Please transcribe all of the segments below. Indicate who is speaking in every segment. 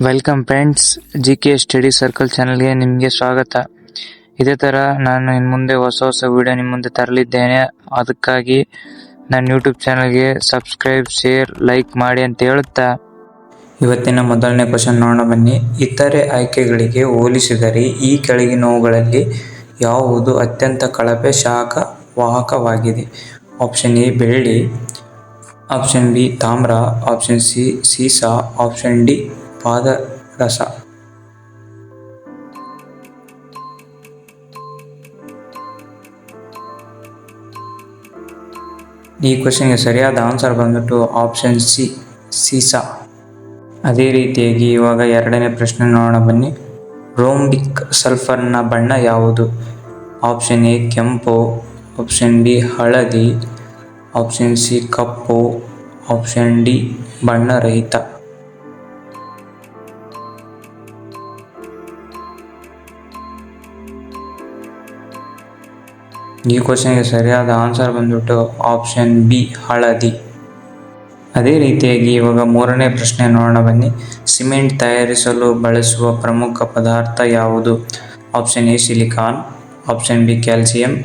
Speaker 1: Welcome friends G K study circle ಚಾನಲ್ಗೆ ನಿಮಗೆ ಸ್ವಾಗತ. ಇದೇ ಥರ ನಾನು ಇನ್ನು ಮುಂದೆ ಹೊಸ ಹೊಸ ವಿಡಿಯೋ ನಿಮ್ಮ ಮುಂದೆ ತರಲಿದ್ದೇನೆ. ಅದಕ್ಕಾಗಿ ನನ್ನ ಯೂಟ್ಯೂಬ್ ಚಾನಲ್ಗೆ ಸಬ್ಸ್ಕ್ರೈಬ್ ಶೇರ್ ಲೈಕ್ ಮಾಡಿ ಅಂತ ಹೇಳುತ್ತಾ? ಇವತ್ತಿನ ಮೊದಲನೇ ಕ್ವಶನ್ ನೋಡೋಣ ಬನ್ನಿ. ಇತರೆ ಆಯ್ಕೆಗಳಿಗೆ ಹೋಲಿಸಿದರೆ ಈ ಕೆಳಗಿನವುಗಳಲ್ಲಿ ಯಾವುದು ಅತ್ಯಂತ ಕಳಪೆ ಶಾಖ ವಾಹಕವಾಗಿದೆ? ಆಪ್ಷನ್ ಎ ಬೆಳ್ಳಿ ಆಪ್ಷನ್ ಬಿ ತಾಮ್ರ ಆಪ್ಷನ್ ಸಿ ಸೀಸಾ ಆಪ್ಷನ್ ಡಿ ಪಾದರಸ. ಈ ಕ್ವಶನ್ಗೆ ಸರಿಯಾದ ಆನ್ಸರ್ ಬಂದ್ಬಿಟ್ಟು ಆಪ್ಷನ್ ಸಿ, ಸೀಸಾ. ಅದೇ ರೀತಿಯಾಗಿ ಇವಾಗ ಎರಡನೇ ಪ್ರಶ್ನೆ ನೋಡೋಣ ಬನ್ನಿ. ರೋಮ್ಡಿಕ್ ಸಲ್ಫರ್ನ ಬಣ್ಣ ಯಾವುದು? ಆಪ್ಷನ್ ಎ, ಕೆಂಪು. ಆಪ್ಷನ್ ಬಿ, ಹಳದಿ. ಆಪ್ಷನ್ ಸಿ, ಕಪ್ಪು. ಆಪ್ಷನ್ ಡಿ, ಬಣ್ಣರಹಿತ. ಈ ಕ್ವಶನ್ಗೆ ಸರಿಯಾದ ಆನ್ಸರ್ ಬಂದ್ಬಿಟ್ಟು ಆಪ್ಷನ್ ಬಿ ಹಳದಿ. ಅದೇ ರೀತಿಯಾಗಿ ಇವಾಗ ಮೂರನೇ ಪ್ರಶ್ನೆ ನೋಡೋಣ ಬನ್ನಿ. ಸಿಮೆಂಟ್ ತಯಾರಿಸಲು ಬಳಸುವ ಪ್ರಮುಖ ಪದಾರ್ಥ ಯಾವುದು? Option A silicon option B calcium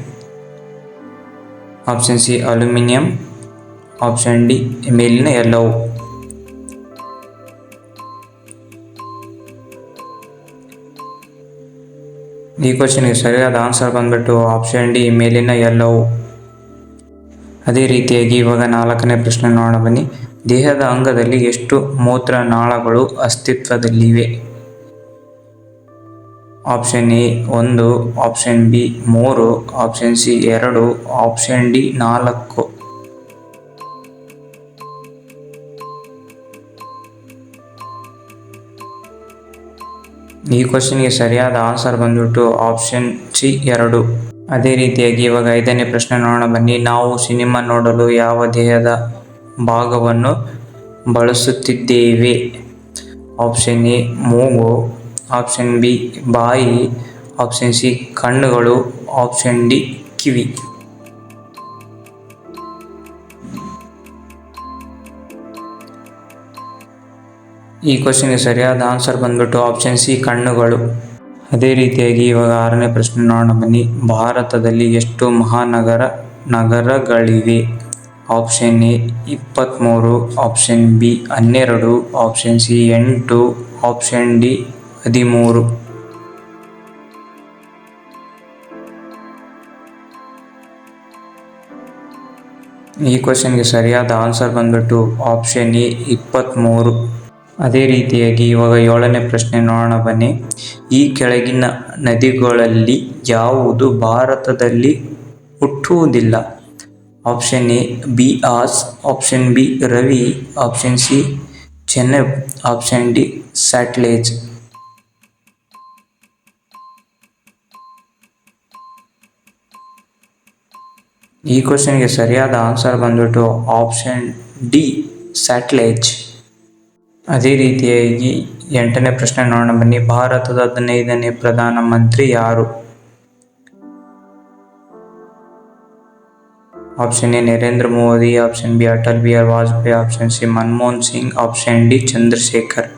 Speaker 1: option C aluminium option D ಮೇಲಿನ ಎಲ್ಲವು. ಈ ಕ್ವಶನ್ಗೆ ಸರಿಯಾದ ಆನ್ಸರ್ ಬಂದ್ಬಿಟ್ಟು ಆಪ್ಷನ್ ಡಿ ಮೇಲಿನ ಎಲ್ಲವು ಅದೇ ರೀತಿಯಾಗಿ ಇವಾಗ ನಾಲ್ಕನೇ ಪ್ರಶ್ನೆ ನೋಡೋಣ ಬನ್ನಿ. ದೇಹದ ಅಂಗದಲ್ಲಿ ಎಷ್ಟು ಮೂತ್ರ ನಾಳಗಳು ಅಸ್ತಿತ್ವದಲ್ಲಿವೆ? ಆಪ್ಷನ್ ಎ ಒಂದು ಆಪ್ಷನ್ ಬಿ ಮೂರು ಆಪ್ಷನ್ ಸಿ ಎರಡು ಆಪ್ಷನ್ ಡಿ ನಾಲ್ಕು. ಈ ಕ್ವಶನ್ಗೆ ಸರಿಯಾದ ಆನ್ಸರ್ ಬಂದ್ಬಿಟ್ಟು ಆಪ್ಷನ್ ಸಿ ಎರಡು. ಅದೇ ರೀತಿಯಾಗಿ ಇವಾಗ ಐದನೇ ಪ್ರಶ್ನೆ ನೋಡೋಣ. ಬನ್ನಿ, ನಾವು ಸಿನಿಮಾ ನೋಡಲು ಯಾವ ದೇಹದ ಭಾಗವನ್ನು ಬಳಸುತ್ತಿದ್ದೇವೆ? ಆಪ್ಷನ್ ಎ, ಮೂಗು. ಆಪ್ಷನ್ ಬಿ, ಬಾಯಿ. ಆಪ್ಷನ್ ಸಿ, ಕಣ್ಣುಗಳು. ಆಪ್ಷನ್ ಡಿ, ಕಿವಿ. ಈ ಕ್ವಶನ್ಗೆ ಸರಿಯಾದ ಆನ್ಸರ್ ಬಂದ್ಬಿಟ್ಟು ಆಪ್ಷನ್ ಸಿ ಕಣ್ಣುಗಳು. ಅದೇ ರೀತಿಯಾಗಿ ಇವಾಗ ಆರನೇ ಪ್ರಶ್ನೆ ನೋಡೋಣ ಬನ್ನಿ. ಭಾರತದಲ್ಲಿ ಎಷ್ಟು ಮಹಾನಗರ, ನಗರಗಳಿವೆ? ಆಪ್ಷನ್ ಎ ಇಪ್ಪತ್ತ್ಮೂರು ಆಪ್ಷನ್ ಬಿ ಹನ್ನೆರಡು ಆಪ್ಷನ್ ಸಿ ಎಂಟು ಆಪ್ಷನ್ ಡಿ ಹದಿಮೂರು. ಈ ಕ್ವಶನ್ಗೆ ಸರಿಯಾದ ಆನ್ಸರ್ ಬಂದ್ಬಿಟ್ಟು ಆಪ್ಷನ್ ಎ ಇಪ್ಪತ್ತ್ಮೂರು ಅದೇ ರೀತಿಯಾಗಿ ಇವಾಗ ಏಳನೇ ಪ್ರಶ್ನೆ ನೋಡೋಣ ಬನ್ನಿ. ಈ ಕೆಳಗಿನ ನದಿಗಳಲ್ಲಿ ಯಾವುದು ಭಾರತದಲ್ಲಿ ಹುಟ್ಟುವುದಿಲ್ಲ? Option A, Beas, option B Ravi, option C Chenab, option D Sutlej. ಈ ಕ್ವಶನ್ಗೆ ಸರಿಯಾದ ಆನ್ಸರ್ ಬಂದ್ಬಿಟ್ಟು ಆಪ್ಷನ್ ಡಿ ಸ್ಯಾಟ್ಲೇಜ್. ಅದೇ ರೀತಿಯಾಗಿ ಎಂಟನೇ ಪ್ರಶ್ನೆ ನೋಡೋಣ ಬನ್ನಿ. ಭಾರತದ ಹದಿನೈದನೇ ಪ್ರಧಾನ ಮಂತ್ರಿ ಯಾರು? Option A, Narendra Modi, option B, Atal Bihari Vajpayee, option C, Manmohan Singh, option D, Chandrashekhar.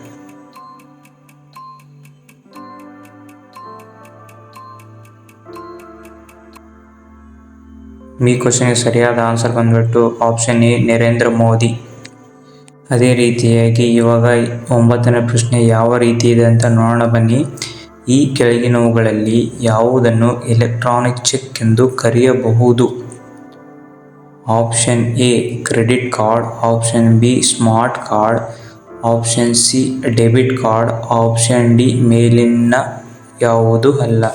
Speaker 1: ಈ ಕ್ವಶನ್ಗೆ ಸರಿಯಾದ ಆನ್ಸರ್ ಬಂದ್ಬಿಟ್ಟು ಆಪ್ಷನ್ ಎ, ನರೇಂದ್ರ ಮೋದಿ. ಅದೇ ರೀತಿಯಾಗಿ ಇವಾಗ ಒಂಬತ್ತನೇ ಪ್ರಶ್ನೆ ಯಾವ ರೀತಿ ಇದೆ ಅಂತ ನೋಡೋಣ ಬನ್ನಿ. ಈ ಕೆಳಗಿನವುಗಳಲ್ಲಿ ಯಾವುದನ್ನು ಎಲೆಕ್ಟ್ರಾನಿಕ್ ಚೆಕ್ ಎಂದು ಕರೆಯಬಹುದು? Option A, credit card, option B, smart card, option C, debit card, option D, ಮೇಲಿನ ಯಾವುದು ಅಲ್ಲ.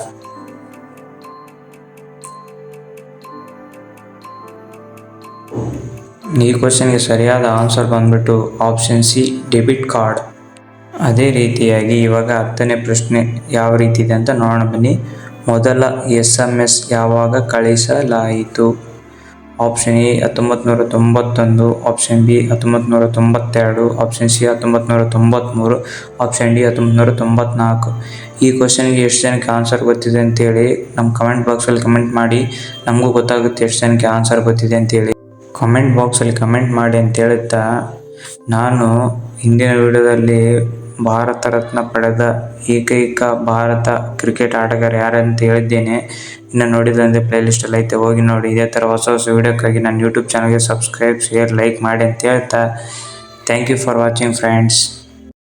Speaker 1: ಈ ಕ್ವಶನ್ಗೆ ಸರಿಯಾದ ಆನ್ಸರ್ ಬಂದ್ಬಿಟ್ಟು ಆಪ್ಷನ್ ಸಿ ಡೆಬಿಟ್ ಕಾರ್ಡ್ ಅದೇ ರೀತಿಯಾಗಿ ಇವಾಗ ಹತ್ತನೇ ಪ್ರಶ್ನೆ ಯಾವ ರೀತಿ ಇದೆ ಅಂತ ನೋಡೋಣ ಬನ್ನಿ. ಮೊದಲ ಎಸ್ ಎಂ ಎಸ್ ಯಾವಾಗ ಕಳಿಸಲಾಯಿತು? ಆಪ್ಷನ್ ಎ ಹತ್ತೊಂಬತ್ತು ನೂರ ತೊಂಬತ್ತೊಂದು ಆಪ್ಷನ್ ಬಿ ಹತ್ತೊಂಬತ್ತು ನೂರ ತೊಂಬತ್ತೆರಡು ಆಪ್ಷನ್ ಸಿ ಹತ್ತೊಂಬತ್ತು ನೂರ ತೊಂಬತ್ತ್ಮೂರು ಆಪ್ಷನ್ ಡಿ ಹತ್ತೊಂಬತ್ತು ನೂರ ತೊಂಬತ್ನಾಲ್ಕು ಈ ಕ್ವಶನ್ಗೆ ಎಷ್ಟು ಜನಕ್ಕೆ ಆನ್ಸರ್ ಗೊತ್ತಿದೆ ಅಂತೇಳಿ ನಮ್ಮ ಕಮೆಂಟ್ ಬಾಕ್ಸಲ್ಲಿ ಕಮೆಂಟ್ ಮಾಡಿ. ನಮಗೂ ಗೊತ್ತಾಗುತ್ತೆ ಎಷ್ಟು ಜನಕ್ಕೆ ಆನ್ಸರ್ ಗೊತ್ತಿದೆ ಅಂತೇಳಿ. ಕಮೆಂಟ್ ಬಾಕ್ಸಲ್ಲಿ ಕಮೆಂಟ್ ಮಾಡಿ ಅಂತ ಹೇಳುತ್ತಾ, ನಾನು ಹಿಂದಿನ ವಿಡಿಯೋದಲ್ಲಿ ಭಾರತ ರತ್ನ ಪಡೆದ ಏಕೈಕ ಭಾರತ ಕ್ರಿಕೆಟ್ ಆಟಗಾರ ಯಾರಂತ ಹೇಳಿದ್ದೇನೆ. ಇನ್ನು ನೋಡಿದಂತೆ ಪ್ಲೇ ಲಿಸ್ಟಲ್ಲಿ ಐತೆ, ಹೋಗಿ ನೋಡಿ. ಇದೇ ಥರ ಹೊಸ ಹೊಸ ವೀಡಿಯೋಕ್ಕಾಗಿ ನಾನು ಯೂಟ್ಯೂಬ್ ಚಾನಲ್ಗೆ ಸಬ್ಸ್ಕ್ರೈಬ್ ಶೇರ್ ಲೈಕ್ ಮಾಡಿ ಅಂತ ಹೇಳ್ತಾ thank you for watching friends